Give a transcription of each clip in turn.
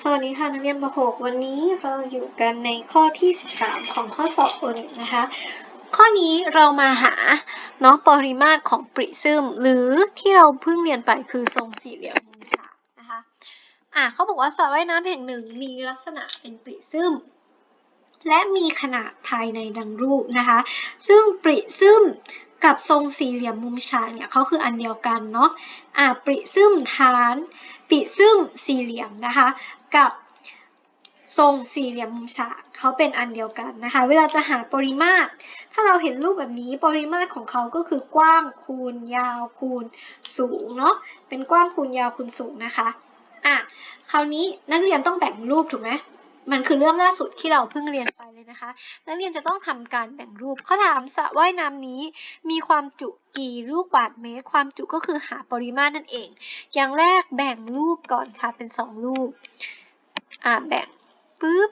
สวัสดีค่ะนักเรียนป .6 วันนี้เราอยู่กันในข้อที่ 13 ของข้อสอบโอเน็ตนะคะ ข้อนี้เรามาหาเนาะปริมาตรของปริซึม หรือที่เราเพิ่งเรียนไปคือทรงสี่เหลี่ยมมุมฉากนะคะอะเขาบอกว่าสระว่ายน้ำแห่งหนึ่งมีลักษณะเป็นปริซึม และมีขนาดภายในดังรูปนะคะ ซึ่งปริซึม กับทรงสี่เหลี่ยมมุมฉากเนี่ยเขาคืออันเดียวกันเนาะอะปริซึมฐานปริซึมสี่เหลี่ยมนะคะ กับทรงสี่เหลี่ยมมุมฉากเขาเป็นอันเดียวกันนะคะ เวลาจะหาปริมาตร ถ้าเราเห็นรูปแบบนี้ปริมาตรของเขาก็คือกว้างคูณยาวคูณสูงเนาะเป็นกว้างคูณยาวคูณสูงนะคะอะคราวนี้นักเรียนต้องแบ่งรูปถูกไหม มันคือเรื่องล่าสุดที่เราเพิ่งเรียนไปเลยนะคะ นักเรียนจะต้องทำการแบ่งรูปเขาถามสระว่ายน้ำนี้ มีความจุกี่ลูกบาศก์เมตร ความจุก็คือหาปริมาตรนั่นเอง อย่างแรกแบ่งรูปก่อนค่ะเป็นสองรูป อ่าแบ่งปุ๊บ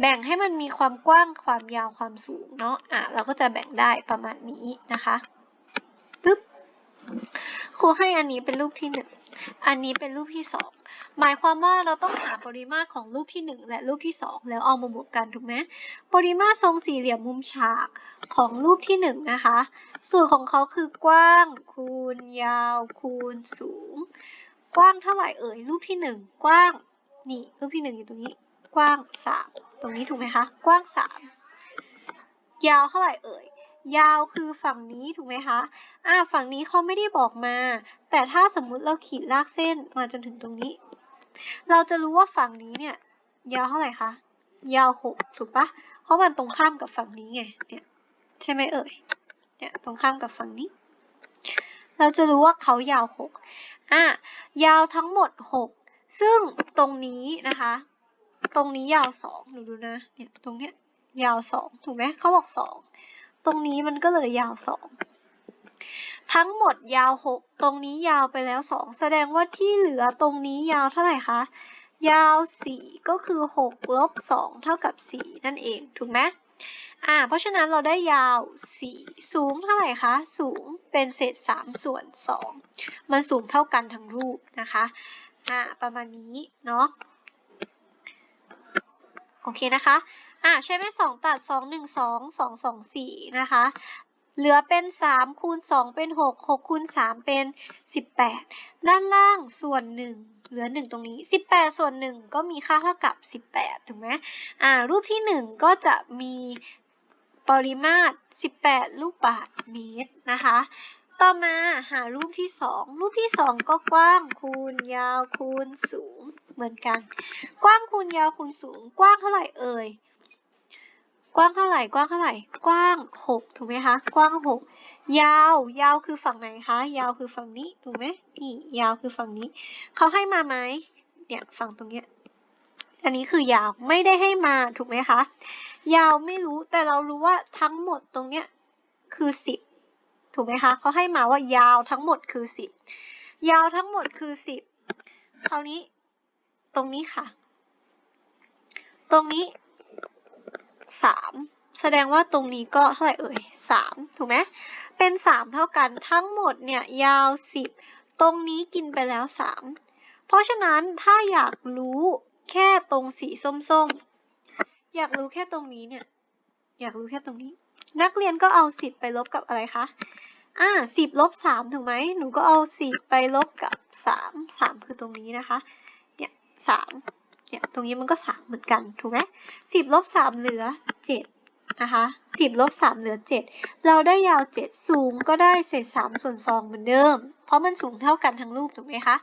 แบ่งให้มันมีความกว้างความยาวความสูงเนาะอะเราก็จะแบ่งได้ประมาณนี้นะคะปุ๊บครูให้อันนี้เป็นรูปที่หนึ่ง อันนี้เป็นรูปที่สองหมายความว่าเราต้องหาปริมาตรของรูปที่หนึ่งและรูปที่สองแล้วเอามาบวกกันถูกไหมปริมาตรทรงสี่เหลี่ยมมุมฉากของรูปที่หนึ่งนะคะ สูตรของเขาคือกว้างคูณยาวคูณสูง กว้างเท่าไหร่เอ่ยรูปที่หนึ่งกว้างนี่รูปที่หนึ่งอยู่ตรงนี้ กว้างสามตรงนี้ถูกไหมคะ กว้างสามยาวเท่าไหร่เอ่ย ยาวคือฝั่งนี้ถูกไหมคะ อ่า ฝั่งนี้เขาไม่ได้บอกมา แต่ถ้าสมมุติเราขีดลากเส้นมาจนถึงตรงนี้ เราจะรู้ว่าฝั่งนี้เนี่ย ยาวเท่าไหร่คะ ยาวหกถูกปะ เพราะมันตรงข้ามกับฝั่งนี้ไง เนี่ย ใช่ไหมเอ่ย เนี่ย ตรงข้ามกับฝั่งนี้ เราจะรู้ว่าเขายาวหกอะ ยาวทั้งหมดหก ซึ่งตรงนี้นะคะ ตรงนี้ยาวสองหนูดูนะ เนี่ย ตรงเนี้ยยาวสองถูกไหมเขาบอกสอง ตรงนี้มันก็เลยยาวสองทั้งหมดยาวหกตรงนี้ยาวไปแล้วสองแสดงว่าที่เหลือตรงนี้ยาวเท่าไหร่คะยาวสี่ก็คือหกลบสองเท่ากับสี่นั่นเองถูกไหมอ่า เพราะฉะนั้นเราได้ยาวสี่สูงเท่าไหร่คะ สูงเป็นเศษสามส่วนสองมันสูงเท่ากันทั้งรูปนะคะอ่าประมาณนี้เนาะโอเคนะคะ อ่าใช้แม่สองตัดสองหนึ่งสองสองสองสี่นะคะ เหลือเป็นสามคูณสองเป็นหกหกคูณสามเป็นสิบแปดด้านล่างส่วนหนึ่งเหลือหนึ่งตรงนี้สิบแปดส่วนหนึ่งก็มีค่าเท่ากับสิบแปดถูกไหมอ่า รูปที่หนึ่งก็จะมีปริมาตรสิบแปดลูกบาศก์เมตรนะคะต่อมาหารูปที่สองรูปที่สองก็กว้างคูณยาวคูณสูงเหมือนกัน กว้างคูณยาวคูณสูง กว้างเท่าไหร่เอ่ย กว้างเท่าไหร่ กว้างเท่าไหร่ กว้างหกถูกไหมคะ กว้างหกยาว ยาวคือฝั่งไหนคะ ยาวคือฝั่งนี้ ถูกไหมนี่ ยาวคือฝั่งนี้ เขาให้มาไหมเนี่ย ฝั่งตรงเนี้ย อันนี้คือยาว ไม่ได้ให้มา ถูกไหมคะ ยาวไม่รู้ แต่เรารู้ว่าทั้งหมดตรงเนี้ยคือสิบ ถูกไหมคะ เขาให้มาว่ายาวทั้งหมดคือสิบ ยาวทั้งหมดคือสิบ คราวนี้ ตรงนี้ค่ะ ตรงนี้ สามแสดงว่าตรงนี้ก็เท่าไหร่เอ่ยสามถูกไหมเป็นสามเท่ากันทั้งหมดเนี่ยยาวสิบตรงนี้กินไปแล้วสามเพราะฉะนั้นถ้าอยากรู้แค่ตรงสีส้มๆ อยากรู้แค่ตรงนี้เนี่ย อยากรู้แค่ตรงนี้ นักเรียนก็เอาสิบไปลบกับอะไรคะอ่าสิบลบสามถูกไหมหนูก็เอาสิบไปลบกับสามสามคือตรงนี้นะคะ เนี่ยสาม เนี่ยตรงนี้มันก็สามเหมือนกันถูกไหมสิบลบสามเหลือเจ็ดนะคะสิบลบสามเหลือเจ็ดเราได้ยาวเจ็ดสูงก็ได้เศษสามส่วนสองเหมือนเดิม เพราะมันสูงเท่ากันทั้งรูปถูกไหมคะ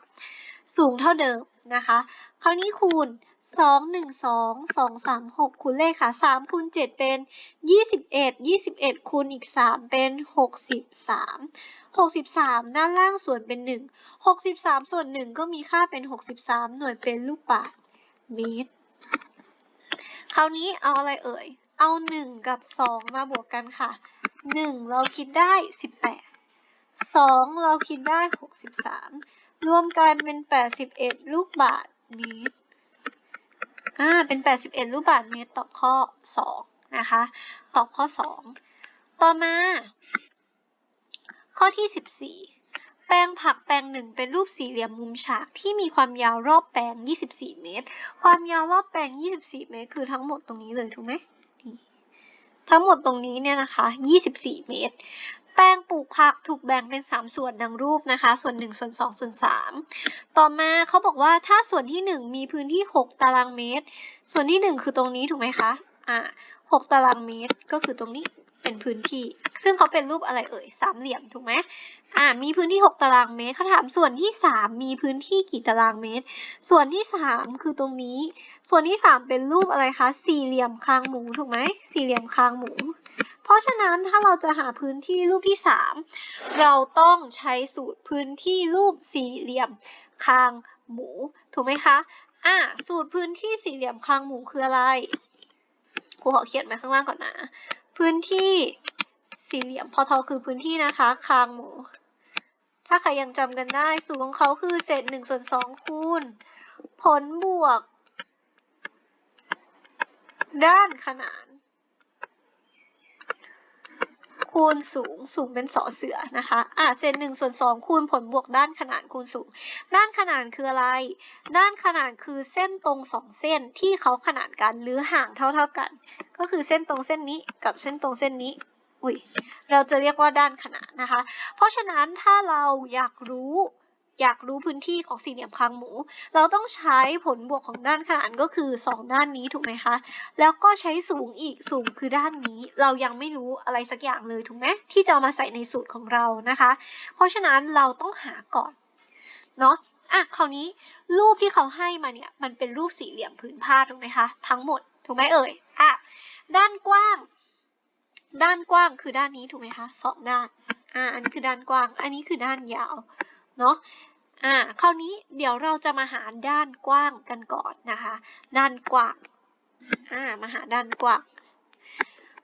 สูงเท่าเดิมนะคะ คราวนี้คูณสองหนึ่งสองสองสามหกคูณเลขค่ะสามคูณเจ็ดเป็นยี่สิบเอ็ดยี่สิบเอ็ดคูณอีกสามเป็นหกสิบสามหกสิบสามด้านล่างส่วนเป็นหนึ่งหกสิบสามส่วนหนึ่งก็มีค่าเป็นหกสิบสามหน่วยเป็นลูกบาศก์ เมตรคราวนี้เอาอะไรเอ่ย เอาหนึ่งกับสองมาบวกกันค่ะหนึ่งเราคิดได้สิบแปดสองเราคิดได้หกสิบสามรวมกันเป็นแปดสิบเอ็ดลูกบาศก์เมตร อ่า เป็นแปดสิบเอ็ดลูกบาศก์เมตรตอบข้อสองนะคะ ตอบข้อสองต่อมา ข้อที่สิบสี่ แปลงผักแปลงหนึ่งเป็นรูปสี่เหลี่ยมมุมฉากที่มีความยาวรอบแปลง 24 เมตร ความยาวรอบแปลง 24 เมตร คือทั้งหมดตรงนี้เลยถูกไหมทั้งหมดตรงนี้เนี่ยนะคะ 24 เมตร แปลงปลูกผักถูกแบ่งเป็น 3 ส่วนดังรูปนะคะ ส่วน 1 ส่วน 2 ส่วน 3 ต่อมาเขาบอกว่าถ้าส่วนที่ 1 มีพื้นที่ 6 ตารางเมตร ส่วนที่ 1 คือตรงนี้ถูกไหมคะ อ่า 6 ตารางเมตรก็คือตรงนี้ เป็นพื้นที่ ซึ่งเขาเป็นรูปอะไรเอ่ยสามเหลี่ยมถูกไหมอ่ามีพื้นที่ 6 ตารางเมตรเขาถามส่วนที่ 3 มีพื้นที่กี่ตารางเมตร ส่วนที่ 3 คือตรงนี้ ส่วนที่ 3 เป็นรูปอะไรคะสี่เหลี่ยมคางหมูถูกไหมสี่เหลี่ยมคางหมู เพราะฉะนั้นถ้าเราจะหาพื้นที่รูปที่ 3 เราต้องใช้สูตรพื้นที่รูปสี่เหลี่ยมคางหมูถูกไหมคะอ่าสูตรพื้นที่สี่เหลี่ยมคางหมูคืออะไรครูขอเขียนไว้ข้างล่างก่อนนะ พื้นที่สี่เหลี่ยมพอทอคือพื้นที่นะคะ คางหมู ถ้าใครยังจำกันได้ สูตรของเขาคือเศษหนึ่งส่วนสองคูณ ผลบวก ด้านขนาน คูณสูงสูงเป็นสอเสือนะคะอะเศษหนึ่งส่วนสองคูณผลบวกด้านขนานคูณสูง ด้านขนานคืออะไร ด้านขนานคือเส้นตรงสองเส้นที่เขาขนานกันหรือห่างเท่าเท่ากัน ก็คือเส้นตรงเส้นนี้กับเส้นตรงเส้นนี้อุ้ยเราจะเรียกว่าด้านขนานนะคะ เพราะฉะนั้นถ้าเราอยากรู้ อยากรู้พื้นที่ของสี่เหลี่ยมคางหมู เราต้องใช้ผลบวกของด้านขนานก็คือสองด้านนี้ถูกไหมคะ แล้วก็ใช้สูงอีกสูงคือด้านนี้ เรายังไม่รู้อะไรสักอย่างเลยถูกไหมที่จะามาใส่ในสูตรของเรานะคะ เพราะฉะนั้นเราต้องหาก่อนเนาะอะคราวนี้รูปที่เขาให้มาเนี่ยมันเป็นรูปสี่เหลี่ยมผืนผ้าถูกไหมคะ ทั้งหมดถูกไหมเอ่ยอะด้านกว้าง ด้านกว้างคือด้านนี้ถูกไหมคะสองด้านอ่าอันนี้คือด้านกว้าง อันนี้คือด้านยาว เนาะอ่าคราวนี้เดี๋ยวเราจะมาหาด้านกว้างกันก่อนนะคะ ด้านกว้างอ่ามาหาด้านกว้าง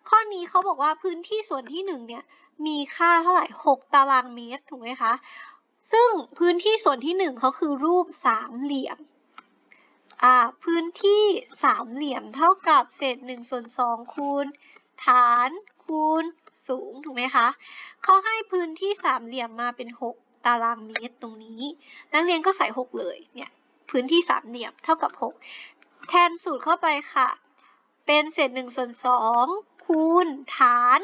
ข้อนี้เขาบอกว่าพื้นที่ส่วนที่หนึ่งเนี่ยมีค่าเท่าไหร่หกตารางเมตรถูกไหมคะ ซึ่งพื้นที่ส่วนที่หนึ่งเขาคือรูปสามเหลี่ยมอ่าพื้นที่สามเหลี่ยมเท่ากับเศษหนึ่งส่วนสองคูณฐานคูณสูงถูกไหมคะเขาให้พื้นที่สามเหลี่ยมมาเป็น 6 ตารางเมตรตรงนี้ นักเรียนก็ใส่ 6 เลยเนี่ยพื้นที่สามเหลี่ยมเท่ากับ 6 แทนสูตรเข้าไปค่ะ เป็นเศษ1ส่วน2คูณฐาน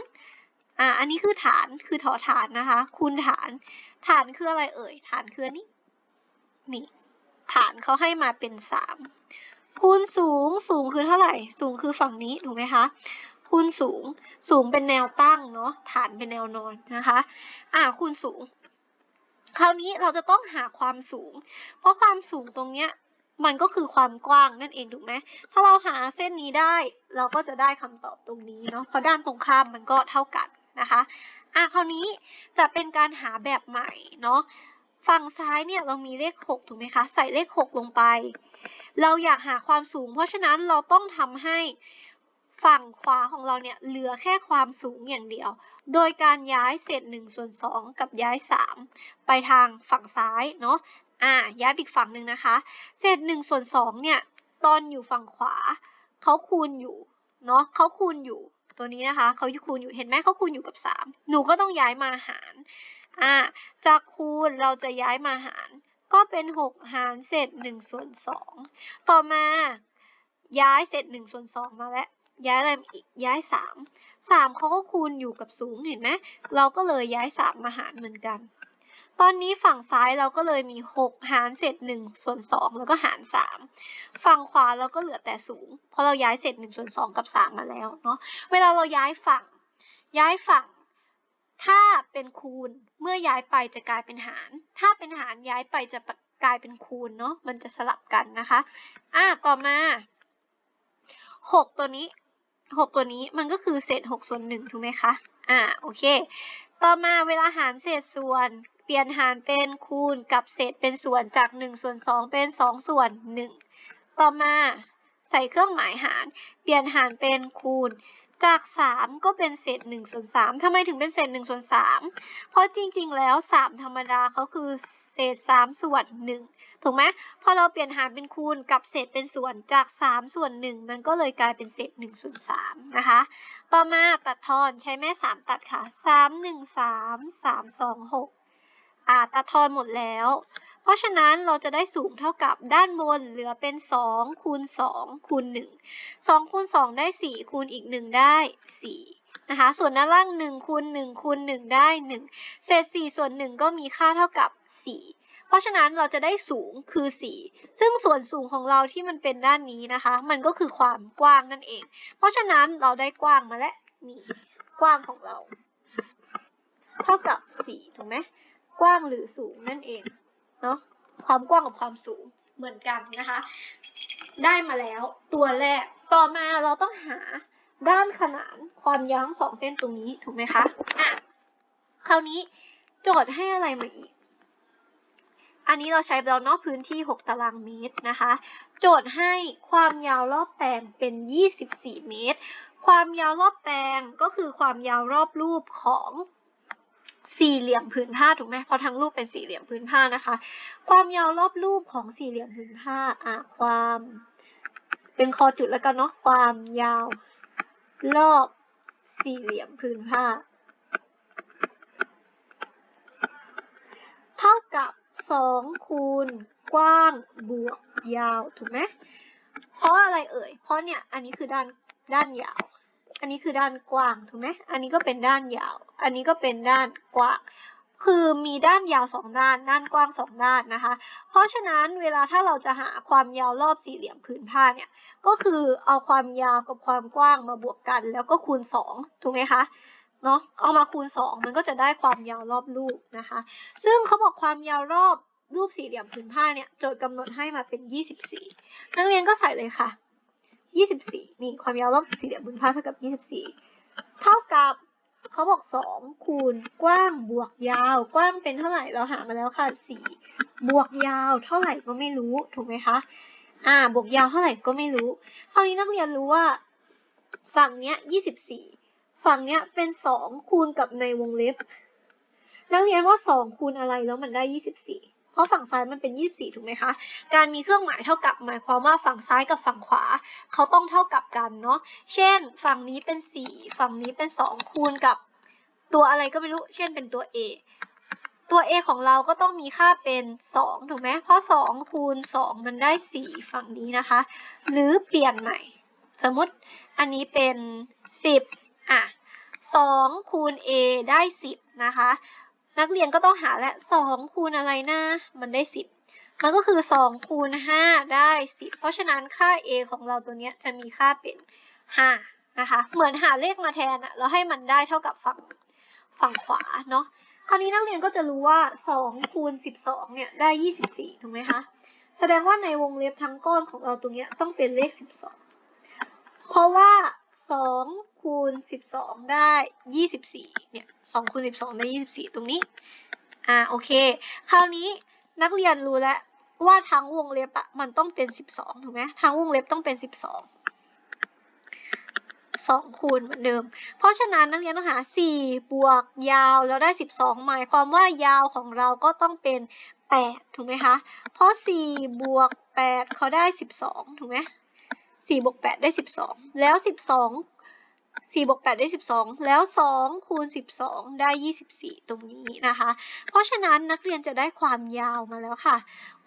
อ่าอันนี้คือฐานคือถอฐานนะคะ คูณฐาน ฐานคืออะไรเอ่ย ฐานคือนนี้นี่ฐานเขาให้มาเป็น 3 คูณสูงสูงคือเท่าไหร่ สูงคือฝั่งนี้ถูกไหมคะคูณสูง สูงเป็นแนวตั้งเนาะ ฐานเป็นแนวนอนนะคะ อ่าคูณสูง คราวนี้เราจะต้องหาความสูง เพราะความสูงตรงเนี้ยมันก็คือความกว้างนั่นเองถูกไหม ถ้าเราหาเส้นนี้ได้เราก็จะได้คำตอบตรงนี้เนาะ เพราะด้านตรงข้ามมันก็เท่ากันนะคะ อะคราวนี้จะเป็นการหาแบบใหม่เนาะ ฝั่งซ้ายเนี่ยเรามีเลข 6 ถูกไหมคะ ใส่เลข 6 ลงไป เราอยากหาความสูง เพราะฉะนั้นเราต้องทำให้ ฝั่งขวาของเราเนี่ยเหลือแค่ความสูงอย่างเดียว โดยการย้ายเศษ1ส่วน2กับย้าย 3 ไปทางฝั่งซ้ายเนาะ อ่า ย้ายอีกฝั่งหนึ่งนะคะ เศษ1ส่วน2เนี่ย ตอนอยู่ฝั่งขวาเขาคูณอยู่ เนาะเขาคูณอยู่ ตัวนี้นะคะ เขาคูณอยู่ เห็นไหมเขาคูณอยู่กับ 3 หนูก็ต้องย้ายมาหาร อ่า จากคูณเราจะย้ายมาหาร ก็เป็น 6 หารเศษ1ส่วน2ต่อมาย้ายเศษ1ส่วน2มาแล้ว ย้ายอะไรอีกย้าย3 3เขาก็คูณอยู่กับสูงเห็นไหมเราก็เลยย้าย3มมาหารเหมือนกัน ตอนนี้ฝั่งซ้ายเราก็เลยมี6หารเศษ1ส่วน2แล้วก็หาร3ฝั่งขวาเราก็เหลือแต่สูง เพราะเราย้ายเศษ1ส่วน2กับ3มมาแล้วเนาะเวลาเราย้ายฝั่ง ย้ายฝั่ง ถ้าเป็นคูณเมื่อย้ายไปจะกลายเป็นหาร ถ้าเป็นหารย้ายไปจะกลายเป็นคูณเนาะมันจะสลับกันนะคะ อะต่อมา6ตัวนี้ 6 ตัวนี้มันก็คือเศษ6ส่วน1ถูกไหมคะ อ่า โอเค ต่อมาเวลาหารเศษส่วนเปลี่ยนหารเป็นคูณกับเศษเป็นส่วนจาก1ส่วน2เป็น2 ส่วน 1 ต่อมาใส่เครื่องหมายหาร เปลี่ยนหารเป็นคูณจาก 3 ก็เป็นเศษ1ส่วน3ทำไมถึงเป็นเศษ1ส่วน3เพราะจริงๆ แล้ว 3 ธรรมดาเขาคือ เศษ3ส่วน1ถูกไหมพอเราเปลี่ยนหารเป็นคูณกับเศษเป็นส่วนจาก3ส่วน1มันก็เลยกลายเป็นเศษ1ส่วน3นะคะ ต่อมาตัดทอนใช้แม่3ตัดค่ะ3 1 3 3 2 6อ่าตัดทอนหมดแล้ว เพราะฉะนั้นเราจะได้สูงเท่ากับด้านบนเหลือเป็นสองคูณสองคูณหนึ่งสองคูณสองได้สี่คูณอีกหนึ่งได้สี่นะคะ ส่วนด้านล่างหนึ่งคูณหนึ่งคูณหนึ่งได้หนึ่งเศษสี่ส่วนหนึ่งก็มีค่าเท่ากับ สี่เพราะฉะนั้นเราจะได้สูงคือสีซึ่งส่วนสูงของเราที่มันเป็นด้านนี้นะคะ มันก็คือความกว้างนั่นเอง เพราะฉะนั้นเราได้กว้างมาแล้วนี่กว้างของเรา เท่ากับสีถูกไหมกว้างหรือสูงนั่นเองเนาะความกว้างกับความสูงเหมือนกันนะคะ ได้มาแล้วตัวแรกต่อมาเราต้องหาด้านขนานความยาวสองเส้นตรงนี้ถูกไหมคะอะคราวนี้โจทย์ให้อะไรมาอีก อันนี้เราใช้เรานอกพื้นที่ 6 ตารางเมตรนะคะ โจทย์ให้ความยาวรอบแปลงเป็น 24 เมตร ความยาวรอบแปลงก็คือความยาวรอบรูปของสี่เหลี่ยมผืนผ้าถูกไหมเพราะทั้งรูปเป็นสี่เหลี่ยมผืนผ้านะคะ ความยาวรอบรูปของสี่เหลี่ยมผืนผ้าอะความเป็นคอจุดแล้วกันเนาะความยาวรอบสี่เหลี่ยมผืนผ้า 2 คูณ กว้าง บวก ยาว ถูกไหม เพราะอะไรเอ่ย เพราะเนี่ย อันนี้คือด้าน ด้านยาว อันนี้คือด้านกว้าง ถูกไหม อันนี้ก็เป็นด้านยาว อันนี้ก็เป็นด้านกว้าง คือมีด้านยาวสองด้าน ด้านกว้างสองด้านนะคะ เพราะฉะนั้นเวลาถ้าเราจะหาความยาวรอบสี่เหลี่ยมผืนผ้าเนี่ย ก็คือเอาความยาวกับความกว้างมาบวกกัน แล้วก็คูณ 2 ถูกไหมคะ เนาะเอามาคูณสองมันก็จะได้ความยาวรอบรูปนะคะ ซึ่งเขาบอกความยาวรอบรูปสี่เหลี่ยมผืนผ้าเนี่ยโจทย์กำหนดให้มาเป็นยี่สิบสี่นักเรียนก็ใส่เลยค่ะยี่สิบสี่นี่ความยาวรอบสี่เหลี่ยมผืนผ้าเท่ากับยี่สิบสี่เท่ากับเขาบอกสองคูณกว้างบวกยาว กว้างเป็นเท่าไหร่เราหามาแล้วค่ะสี่บวกยาวเท่าไหร่ก็ไม่รู้ถูกไหมคะ อ่า บวกยาวเท่าไหร่ก็ไม่รู้ คราวนี้นักเรียนรู้ว่าฝั่งเนี้ยยี่สิบสี่ ฝั่งเนี้ยเป็นสองคูณกับในวงเล็บ นักเรียนว่าสองคูณอะไรแล้วมันได้ยี่สิบสี่เพราะฝั่งซ้ายมันเป็นยี่สิบสี่ถูกไหมคะ การมีเครื่องหมายเท่ากับหมายความว่าฝั่งซ้ายกับฝั่งขวา เขาต้องเท่ากับกันเนาะ เช่น ฝั่งนี้เป็นสี่ฝั่งนี้เป็นสองคูณกับตัวอะไรก็ไม่รู้ เช่นเป็นตัว a ตัว a ของเราก็ต้องมีค่าเป็นสองถูกไหม เพราะสองคูณสองมันได้สี่ฝั่งนี้นะคะ หรือเปลี่ยนใหม่ สมมติอันนี้เป็นสิบ อะสองคูณ a ได้สิบนะคะ นักเรียนก็ต้องหาแหละสองคูณอะไรนะ มันได้สิบมันก็คือสองคูณห้าได้สิบเพราะฉะนั้นค่า a ของเราตัวเนี้ยจะมีค่าเป็นห้านะคะ เหมือนหาเลขมาแทนอะแล้วให้มันได้เท่ากับฝั่งฝั่งขวาเนาะคราวนี้นักเรียนก็จะรู้ว่าสองคูณสิบสองเนี่ย ได้ยี่สิบสี่ถูกไหมคะ แสดงว่าในวงเล็บทั้งก้อนของเราตรงเนี้ยต้องเป็นเลขสิบสองเพราะว่า สองคูณสิบสองได้ยี่สิบสี่เนี่ยสองคูณสิบสองได้ยี่สิบสี่ตรงนี้ อ่าโอเค คราวนี้นักเรียนรู้แล้วว่าทั้งวงเล็บอะมันต้องเป็นสิบสองถูกไหมทั้งวงเล็บต้องเป็นสิบสองสองคูณเหมือนเดิม เพราะฉะนั้นนักเรียนต้องหาสี่บวกยาวแล้วได้สิบสองหมายความว่ายาวของเราก็ต้องเป็นแปดถูกไหมคะ เพราะสี่บวกแปดเขาได้สิบสองถูกไหม สี่บวกแปดได้สิบสองแล้วสิบสองสี่บวกแปดได้สิบสองแล้วสองคูณสิบสองได้ยี่สิบสี่ตรงนี้นะคะ เพราะฉะนั้นนักเรียนจะได้ความยาวมาแล้วค่ะ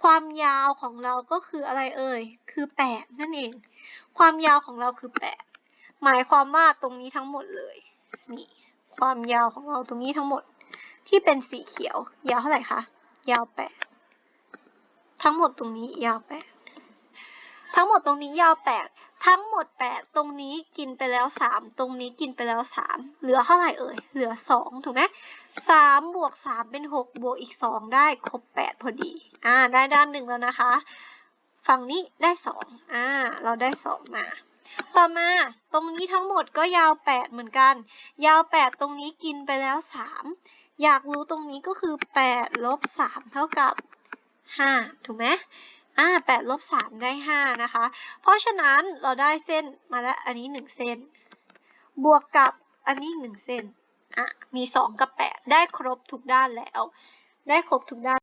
ความยาวของเราก็คืออะไรเอ่ย คือแปดนั่นเอง ความยาวของเราคือแปดหมายความว่าตรงนี้ทั้งหมดเลย นี่ ความยาวของเราตรงนี้ทั้งหมดที่เป็นสีเขียว ยาวเท่าไหร่คะ ยาวแปดทั้งหมดตรงนี้ยาวแปด ทั้งหมดตรงนี้ยาวแปดทั้งหมดแปดตรงนี้กินไปแล้วสามตรงนี้กินไปแล้วสามเหลือเท่าไหร่เอ่ย เหลือสองถูกไหมสามบวกสามเป็นหกบวกอีกสองได้ครบแปดพอดี อ่า ได้ด้านหนึ่งแล้วนะคะ ฝั่งนี้ได้สองอ่า เราได้สองมา ต่อมาตรงนี้ทั้งหมดก็ยาวแปดเหมือนกัน ยาวแปดตรงนี้กินไปแล้วสามอยากรู้ตรงนี้ก็คือแปดลบสามเท่ากับห้าถูกไหม อ่าแปดลบสามได้ห้านะคะ เพราะฉะนั้นเราได้เส้นมาแล้วอันนี้หนึ่งเส้น บวกกับอันนี้หนึ่งเส้น อะ มีสองกับแปดได้ครบทุกด้านแล้ว ได้ครบทุกด้าน